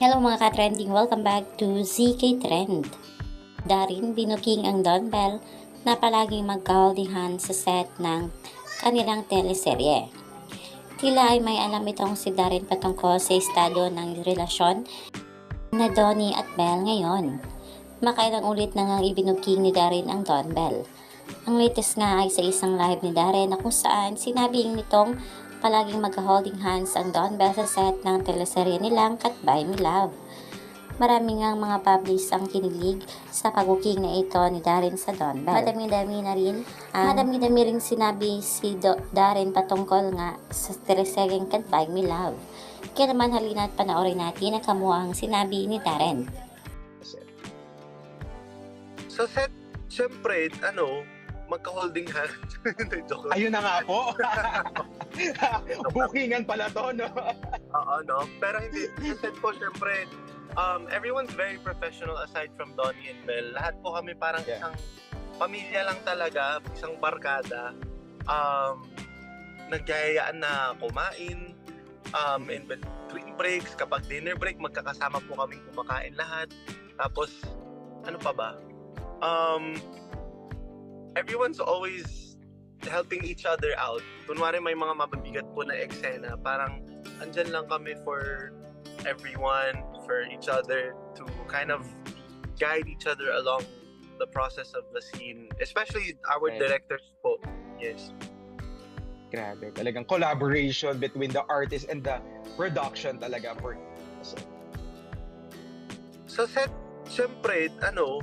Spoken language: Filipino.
Hello mga ka-trending, welcome back to ZK Trend. Darin binuking ang Don na palaging magka-holding hands sa set ng kanilang teleserye. Tila ay may alam itong si Darin patungkol sa estado ng relasyon na Donnie at Bell ngayon. Makailang ulit na ngang ibinuking ni Darin ang Don. Ang latest nga ay sa isang live ni Darren na kung saan sinabing nitong palaging magka-holding hands ang Don sa set ng teleserye nilang Cut by Me Love. Marami ngang mga publis ang kinilig sa pagbuking na ito ni Darren sa Don Bell. Madami-dami na rin. ang madami-dami rin sinabi si Do- Darren patungkol nga sa teleseryeng Cut by Me Love. Kaya naman halina at panoorin natin ang kamuhang sinabi ni Darren. Sa set, syempre, ano, magka-holding. Hindi, joke lang. Ayun na nga po. Bookingan pala to, no? Oo, no? Pero hindi, sa set po, syempre, um, everyone's very professional aside from Donnie and Bell. Lahat po kami parang Yeah. isang pamilya lang talaga, isang barkada. Um, nagyayayaan na kumain. Um, in between breaks, kapag dinner break, magkakasama po kami kumakain lahat. Tapos, ano pa ba? Um, everyone's always helping each other out. Kunwari may mga mababigat po na eksena, parang andyan lang kami for everyone, for each other to kind of guide each other along the process of the scene. Especially our Okay. directors po. Yes. Grabe, talagang collaboration between the artist and the production talaga for Sa set, syempre, ano,